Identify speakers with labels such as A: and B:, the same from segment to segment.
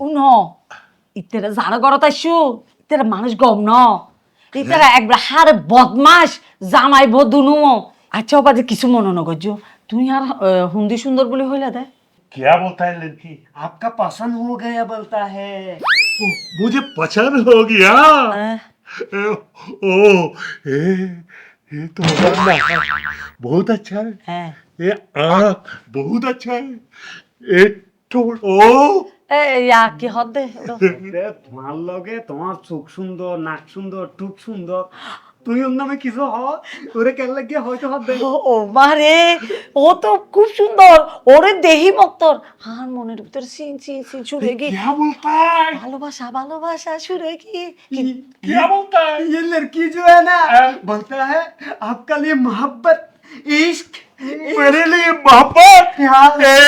A: উনো ইতেরা জানা করো তাইছু ইতেরা মানুষ গম ন ইতেরা একবার হারে বদমাস জামাই বদুনু আচ্ছা বাজে কিছু মনে নগরজু তুই আর আহ, হুন্দি সুন্দর বলে হইলা দে
B: क्या बोलता है लड़की
C: आपका पसंद हो गया बोलता है
B: मुझे पसंद हो गया
A: আহ,
B: ओ ये ये तो बंदा बहुत अच्छा है
A: হ্যাঁ
B: ये आँख बहुत अच्छा है ये ठोड़ ओ
A: এ ইয়া কি হদ দে ওটা।
C: রে, তোমার লগে তোমার চোখ সুন্দর নাক সুন্দর টুক সুন্দর তুই ওর নামে কিছু হ ওরে কেন লাগিয়ে হয়তো হবে
A: ও ও মারে ও তো খুব সুন্দর ওরে দেহি মক্তর হার মনের ভিতরে সিন সিন সিন ছুড়ে গি
B: क्या बोलता है
A: ভালোবাসা ভালোবাসা ছুড়ে গি
B: क्या बोलता है
C: ये लड़की जो है ना बोलता है आपका लिए मोहब्बत इश्क
B: मेरे लिए मोहब्बत
C: हाँ।
B: ए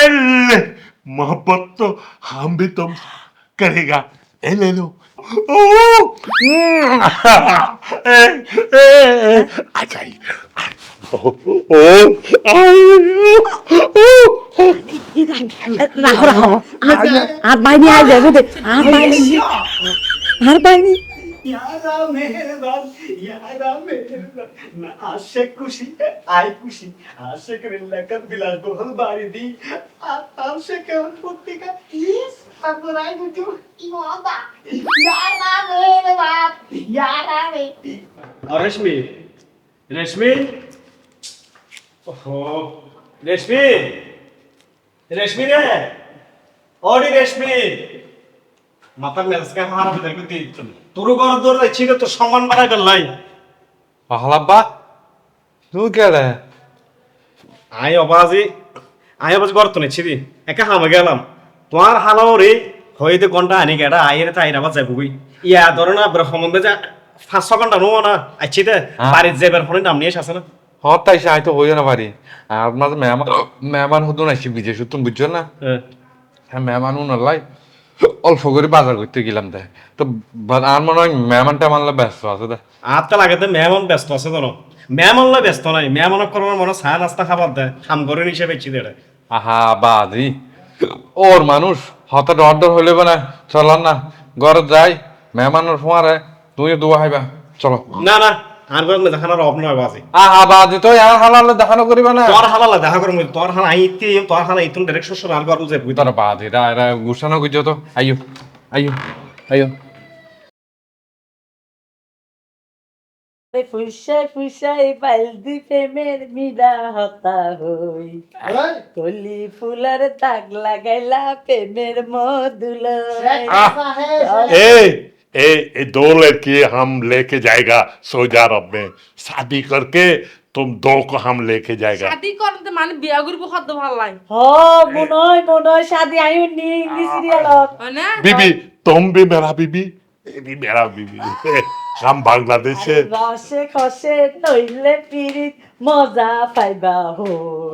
B: ले, मोहब्बत तो हम भी तुम करेगा। ए, ले लो। आप बाई आ
A: जाए आप बाई आप बाई
C: यारा मेहरबान यारा मेहरबान। आशिक खुशी खुशी। आशिक बिलास बहुत बारी दी। आशिक पुत्ती का। यस यारा मेहरबान यारा मे और रश्मि रश्मि। ओहो रश्मि। रश्मि रे। ओडी रश्मि। मतलब मेरे हमारा बदल को दी तुम ঘর দৌড় যাচ্ছি তো সম্মান বাড়াই ফেললাই।
D: Pahalaba? Nu gele.
C: আই অবাজি আই অবাজ ঘর তো নেছি দি একা হামে গেলাম। তোমার হালাও রে হইতে ঘণ্টা আনি গেটা আইরে তাই আবার যাই বুবি ইয়া ধরো না সম্বন্ধে যা পাঁচ ছ ঘণ্টা নো। না আইছি দে বাড়ির যে বের ফোনে নাম নিয়ে আসে না।
D: হতাই সে হয়তো হইও না পারি মেহমান মেহমান হতো না সে বিদেশ তুমি বুঝছ না? হ্যাঁ। মেহমান উনার অল্প করে বাজার করতে গেলাম দেখ তো আর মনে হয় মেহমান টেমানলে ব্যস্ত আছে দে।
C: আজকাল আগেতে মেহমান ব্যস্ত আছে তো মেহমান লাই ব্যস্ত নাই। মেহমান করার মনে চা নাস্তা খাবার দেয় খাম করে হিসেবে ইচ্ছি দেয়।
D: আহা বাদি ওর মানুষ হঠাৎ অর্ডার হইলে না চলার না ঘরে যাই। মেহমানের ফোয়ারে তুই দুয়া হাইবা চলো।
C: না না। আর ঘর দেখানোর নয় বাজে।
D: আহা বাদি তো আর হালালে দেখানো করিবা না।
C: তোর হালালা দেখা করো তোর হালা আইতে তোর হালা ইতুন ডাইরেক্ট শ্বশুর আর বুঝে
D: তোর রা গুছানো গুজো তো। আইও আইও আইও।
A: ফুসাই ফুসাই বালদি প্রেমের মিডা হতা হই কলি ফুলার দাগ লাগাইলা প্রেমের মধুল
B: ए ए दो लड़की हम लेके जाएगा सऊदी अरब में शादी करके तुम दो को हम लेके जाएगा
E: শাদি করতে মানে বিয়া করবো কত ভাল লাগে
A: হ মনয় মনয় শাদি আয়ু নি ইংলিশ সিরিয়ালত
E: হয় না
B: बीबी तुम भी मेरा बीबी ये भी मेरा बीबी हम बांग्लादेश से
A: রসে খসে নইলে পিরিত মজা পাইবা হই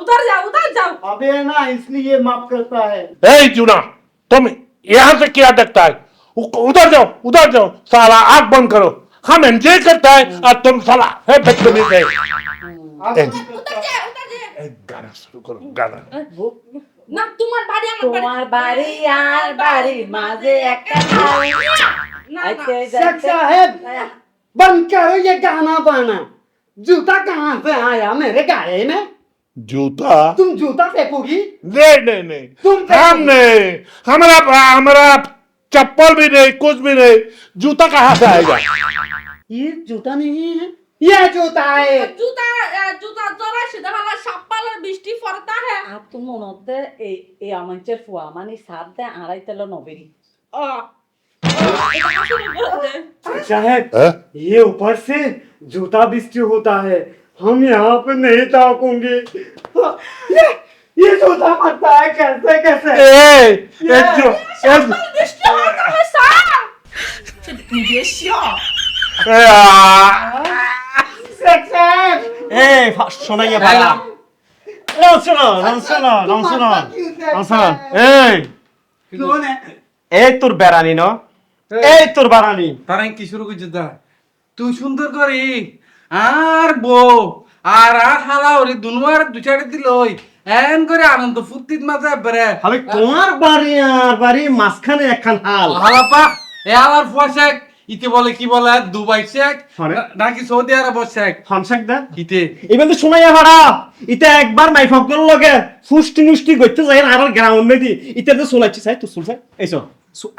E: উধার যাও উধার যাও
C: अबे ना इसलिए माफ करता है
B: ए जुना तुम यहाँ से क्या देखता है उ- उधर जाओ उधर जाओ साला आग बंद करो हम एंजॉय करता है और तुम साला है बदतमीज है
C: आप
B: ए,
E: উধার যা উধার যা
B: ए, गाना शुरू करो गाना
E: না তোমার বাড়ি আমার বাড়ি
A: তোমার বাড়ি আর বাড়ির মাঝে একটা খাল।
E: না
A: আইতে
E: না
C: शेख
A: যাইতে-
C: साहब बंद करो ये गाना बाना जूता कहाँ से आया मेरे गाये में
B: जूता
C: तुम जूता फेंकोगी
B: नहीं नहीं नहीं
C: तुम
B: हम नहीं हमारा हमारा चप्पल भी नहीं कुछ भी नहीं जूता कहाँ से आएगा
C: ये जूता नहीं है ये जूता है
E: জুতা এ, জুতা জরা সিধা হালা সাপ্পালের বৃষ্টি ফরতা হে
A: আর তুমি মনতে এই এই আমাঞ্চের ফুয়া মানে সাত দে আড়াই তেল নবেরি
E: ও এটা শুরু করে দে
C: साहब
B: हैं?
C: ये ऊपर से जूता बिस्ती होता है हम यहाँ पे नहीं ताकूंगे ये
F: ये सोचा पड़ता है कैसे कैसे
B: এই এই যে- এই যে-
E: বৃষ্টি হওয়ার কারণে স্যার
B: এ, আ-
F: এই শোনাইয়া ভাড়া রাম শোনো রাম শোনো রাম শোনো রাম শোনো এই এই তোর বেড়ানি ন এই তোর বেড়ানি
G: তারা কি শুরু করছে তা তুই সুন্দর করি আর বউ আর আর হালা ওরে দুনুয়ার দু চারে দিল ওই। এন করে আনন্দ ফুর্তির মাঝে বেড়ে।
F: আমি তোমার বাড়ি আর বাড়ি মাঝখানে একখান হাল।
G: হালাপা এ আলার ফুয়া শেখ ইতে বলে কি বলে? দুবাই শেখ
F: আরে?
G: নাকি সৌদি আরব শেখ?
F: হামসাক দা।
G: ইতে।
F: এবার তো শোনাইয়া ভাড়া ইটা একবার মাই ফকল লগে ফুষ্টি নুষ্টি করতে যাই আর গ্রাউন্ড মেদি ইটা তো শোনাচ্ছি চাই তো শুনছে এইসো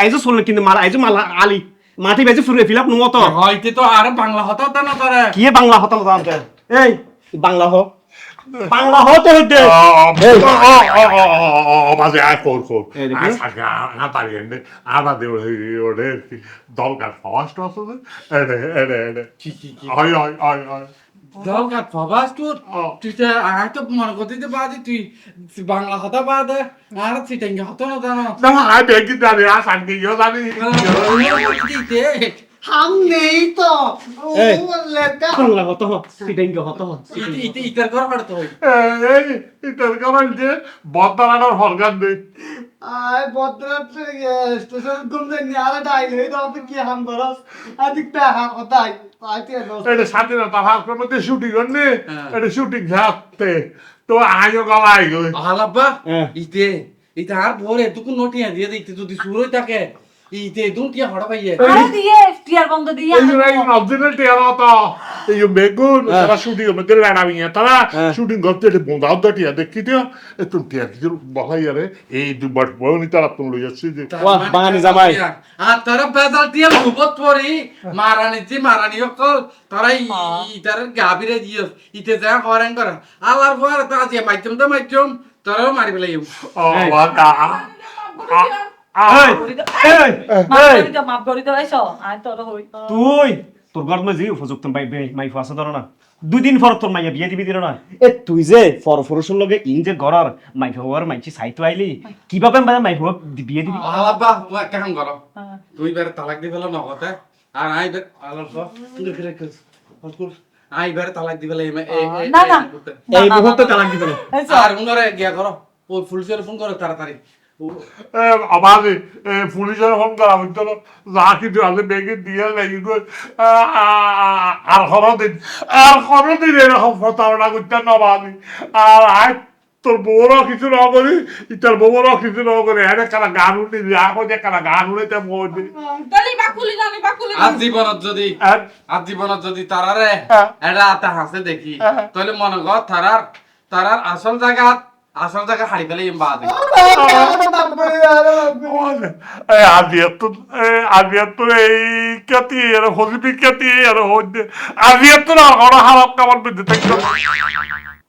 F: আইজো শুনলে কিন্তু মালা আইজো মালা আলি। মাটি বেজে ফুরে ফিলাপ নুমো তো
G: হইতে তো আর বাংলা হতা তা না তারে
F: কি বাংলা হতা না এই বাংলা হ বাংলা হতে হইতে
B: মাঝে আয় কর কর না পারিয়ে আবার
G: দেব ওরে দলকার
B: ফাস্ট আসলে এড়ে এড়ে এড়ে হয় হয় হয়
G: হয় দরকার প্রবাস তোর। তুই তো আর তো মনে করতে পারি তুই বাংলা কথা পা দে। আর সিটেঙ্গে হতো না জানো
B: না আই ব্যাংকে দাঁড়িয়ে আসান হ্যাঁ, কি
F: জানি সামনেই তো। আই তো কি সাথে না তার হাম
B: মধ্যে শুটিং করনে
G: হ্যাঁ।
B: এটা শুটিং যাতে তো আয়ো গলাই গই
G: ইতে ইতে আর ভরে তুকু নটিয়া দিয়ে দিতে যদি সুরই থাকে। ইতে দুটিয়া হড়া পাইয়ে।
A: আরে দিয়ে টিয়ার বন্ধ দিয়ে
B: এই জন্য এই অরিজিনাল টিয়ার তো এই যে বেগুন তারা শুটিং মধ্যে লাড়াবি তারা শুটিং করতে এটা বোঁদাও তো টিয়া দেখি তো। একটু টিয়া কিছু বলাই আরে। এই দুবার বয়নি তারা তুমি লই যাচ্ছে যে।
F: বাহ, বাঙালি জামাই।
G: আর তারা বেজাল দিয়ে ভূপত পরি। মারানি যে মারানি অকল। তারা ইতার গাবিরে দিয়স ইতে যা করেন করা। আলার পর তা যে মাইতম তো মাইতম তারাও মারি ফেলাই
F: তুই তোর ঘর উপযুক্ত মাই মাই ধরো না দুই পর তোর মাইয়া বিয়ে দিবি দিল না। এ তুই যে লগে ইন যে গড়ার মাই ভাবার মাইছি সাইতো আইলি কীভাবে মানে মাই ভাব বিয়ে দিবি?
G: আলাবা তুই একটা কাম। তুই বের তালাক দি ফেলো নগতে আর আই বের আলার তুই ফিরে কর আই বের তালাক দি ফেলে
A: না, না।
F: এই মুহূর্তে তালাক দিবে না
G: আর উনরে গিয়া করো ও ফুলসের ফোন করো তাড়াতাড়ি
B: আমার পুলিশের ফোন করা হইতো যা কিছু আছে বেগে দিয়ে লাগি গই আর কোনোদিন আর কোনোদিন এরকম প্রতারণা করতে নবানি আর আই তোর বউরও কিছু ন করি বউরও কিছু ন করি। এনে কারা গান উঠি যে কারা গান
E: বাকুলি বাকুলি।
G: আজ জীবনত যদি আজ জীবনত যদি তারারে। এটা আতা হাসে দেখি তাহলে মনে কর তারার তারার আসল জায়গা আসল জায়গা হারি ফেলে
B: আবিয়াতো এই কেতি আর হলিবি কেতি, এর হইতে আবিয়াতো না হড় হারাপ কামার বিদ্যুৎ